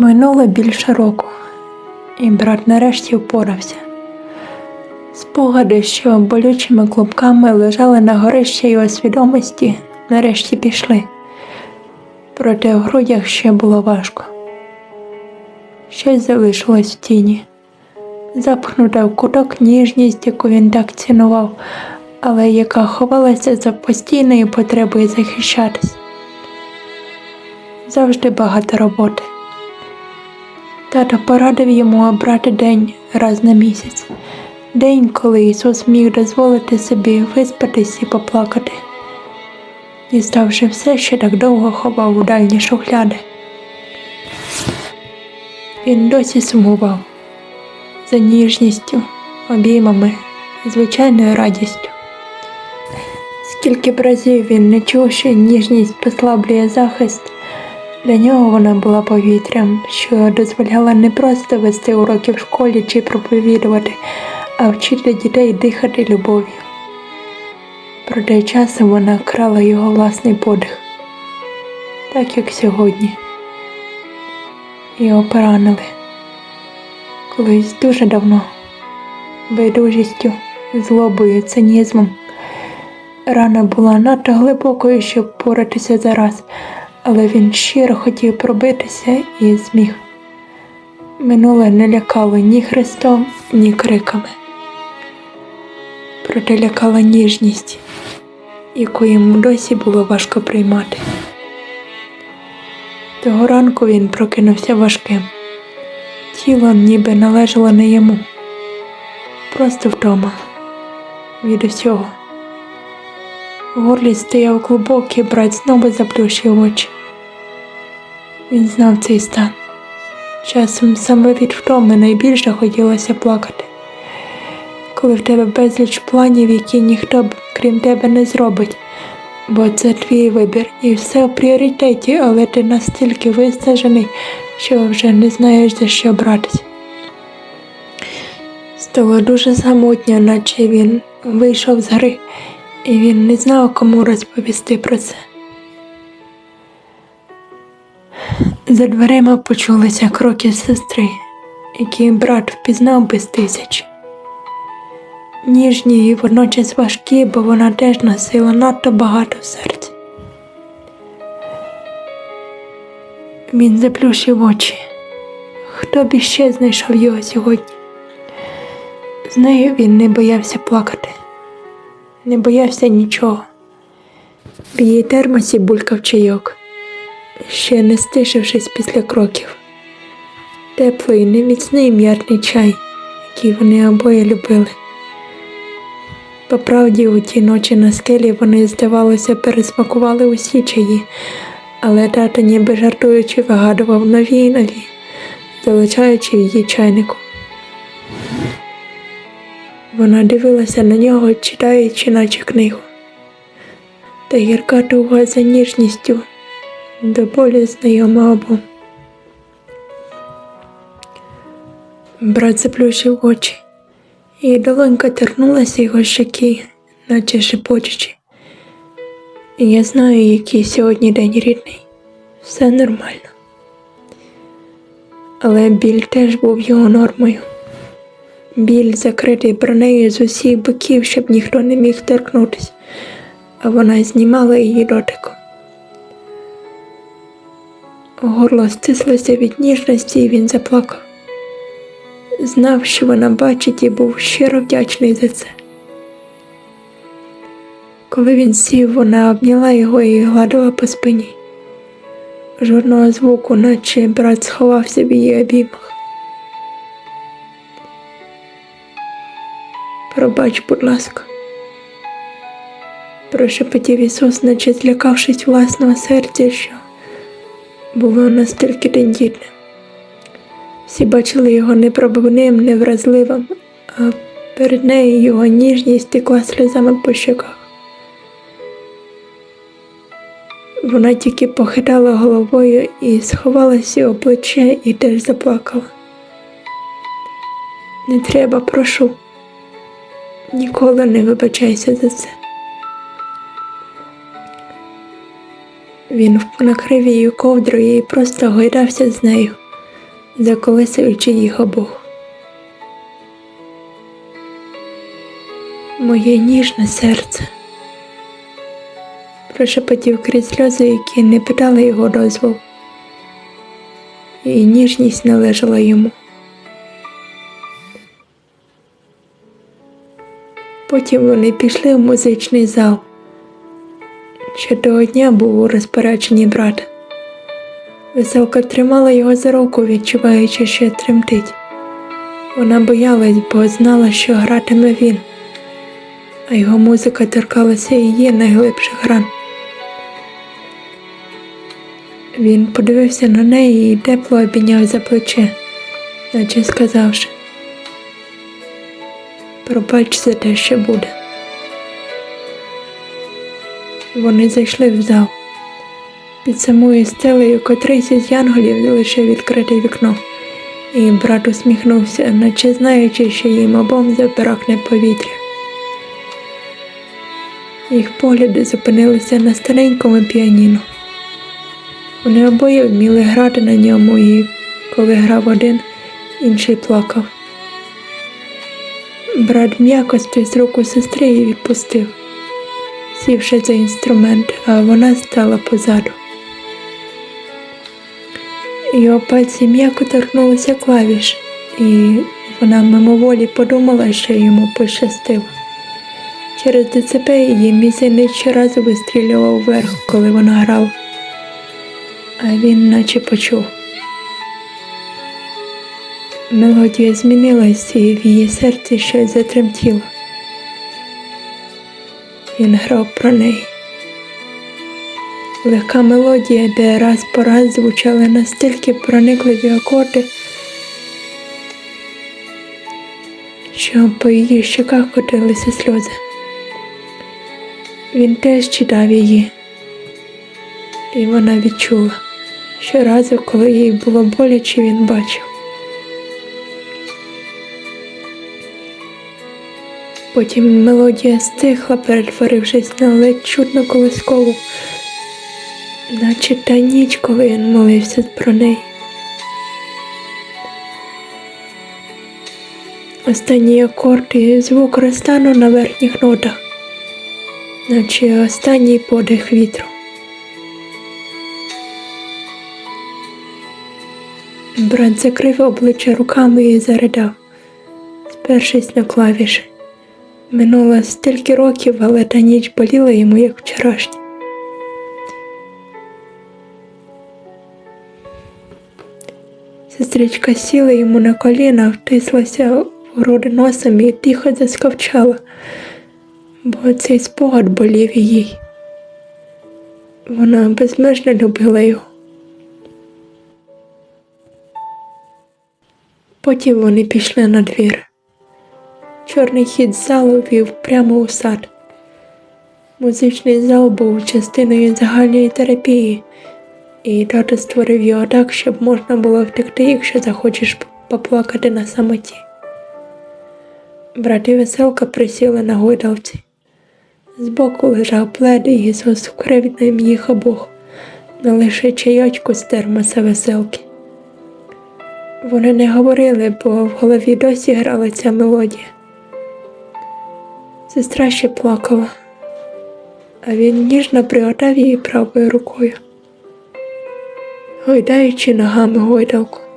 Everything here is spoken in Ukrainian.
Минуло більше року, і брат нарешті впорався. Спогади, що болючими клубками лежали на горищі його свідомості, нарешті пішли. Проте в грудях ще було важко. Щось залишилось в тіні, запхнута в куток ніжність, яку він так цінував, але яка ховалася за постійною потребою захищатись. Завжди багато роботи. Тато порадив йому обрати день раз на місяць, день, коли Ісус міг дозволити собі виспатись і поплакати, діставши все, що так довго ховав у дальні шухляди. Він досі сумував за ніжністю, обіймами, звичайною радістю. Скільки б разів він не чув, що ніжність послаблює захист, для нього вона була повітрям, що дозволяла не просто вести уроки в школі чи проповідувати, а вчити дітей дихати любов'ю. Проте часом вона крала його власний подих, так як сьогодні. Його поранили колись дуже давно, байдужістю, злобою, цинізмом. Рана була надто глибокою, щоб поратися зараз, але він щиро хотів пробитися і зміг. Минуле не лякало ні хрестом, ні криками. Проте лякала ніжність, яку йому досі було важко приймати. Того ранку він прокинувся важким. Тіло ніби належало не йому, просто вдома від усього. В горлі стояв клубок, і брат знову заплющив очі. Він знав цей стан. Часом саме від втоми найбільше хотілося плакати, коли в тебе безліч планів, які ніхто б крім тебе не зробить, бо це твій вибір і все в пріоритеті, але ти настільки виснажений, що вже не знаєш за що братись. Стало дуже самотньо, наче він вийшов з гри, і він не знав, кому розповісти про це. За дверима почулися кроки сестри, які брат впізнав без тисяч. Ніжні і водночас важкі, бо вона теж носила надто багато в серці. Він заплющив очі. Хто б іще знайшов його сьогодні? З нею він не боявся плакати, не боявся нічого. В її термосі булькав чайок, ще не стишившись після кроків. Теплий, неміцний м'ятний чай, який вони обоє любили. По правді, у ті ночі на скелі вони, здавалося, пересмакували усі чаї, але тато ніби жартуючи вигадував нові й нові, залишаючи її чайнику. Вона дивилася на нього, читаючи, наче книгу. Та гірка туга за ніжністю до болі знайома обом. Брат заплющив очі, і долонька торкнулася його щеки, наче шепочучи. Я знаю, який сьогодні день рідний. Все нормально. Але біль теж був його нормою. Біль закритий бронею з усіх боків, щоб ніхто не міг торкнутися, а вона знімала її дотиком. Горло стислося від ніжності, і він заплакав. Знав, що вона бачить, і був щиро вдячний за це. Коли він сів, вона обняла його і гладила по спині. Жодного звуку, наче брат сховався в її обіймах. Пробач, будь ласка, прошепотів Ісус, наче злякавшись власного серця, що було настільки тендітним. Всі бачили його непробивним, невразливим, а перед нею його ніжність текла сльозами по щоках. Вона тільки похитала головою і сховалася у плече і теж заплакала. Не треба, прошу. Ніколи не вибачайся за це. Він накрив її ковдрою і просто гойдався з нею, заколисуючи їх обох. Моє ніжне серце. Прошепотів крізь сльози, які не питали його дозволу. І ніжність належала йому. Потім вони пішли в музичний зал. Ще того дня був у розпорядженні брата. Веселка тримала його за руку, відчуваючи, що тремтить. Вона боялась, бо знала, що гратиме він, а його музика торкалася її найглибших ран. Він подивився на неї і тепло обійняв за плече, наче сказавши пробач за те, що буде. Вони зайшли в зал. Під самою стелею котрийсь із янголів залишив відкрите вікно, і брат усміхнувся, наче знаючи, що їм обом забракне повітря. Їх погляди зупинилися на старенькому піаніно. Вони обоє вміли грати на ньому, і коли грав один, інший плакав. Брат м'яко стис руку сестри і відпустив, сівши за інструмент, а вона стала позаду. Його пальці м'яко торкнулися клавіш, і вона мимоволі подумала, що йому пощастило. Через ДЦП її мізинець щоразу вистрілював вверх, коли вона грала, а він наче почув. Мелодія змінилась, і в її серці щось затремтіло. Він грав про неї. Легка мелодія, де раз по раз звучали настільки проникливі акорди, що по її щоках котилися сльози. Він теж читав її, і вона відчула, що разу, коли їй було боляче, він бачив. Потім мелодія стихла, перетворившись на ледь чутну колискову, наче та ніч, коли він молився про неї. Останній акорд і звук розтану на верхніх нотах, наче останній подих вітру. Брат закрив обличчя руками і заридав, спершись на клавіші. Минуло стільки років, але та ніч боліла йому, як вчорашня. Сестричка сіла йому на коліна, втислася в груди носом і тихо заскавчала, бо цей спогад болів їй. Вона безмежно любила його. Потім вони пішли на двір. Чорний хід залу вів прямо у сад. Музичний зал був частиною загальної терапії, і тато створив його так, щоб можна було втекти, якщо захочеш поплакати на самоті. Брат і веселка присіли на гойдалці. Збоку лежав плед Ісус вкрив ним їх обох, но лише чайочку з термоса веселки. Вони не говорили, бо в голові досі грала ця мелодія. Сестра ще плакала, а він ніжно пригадав її правою рукою, гойдаючи ногами гойдалку.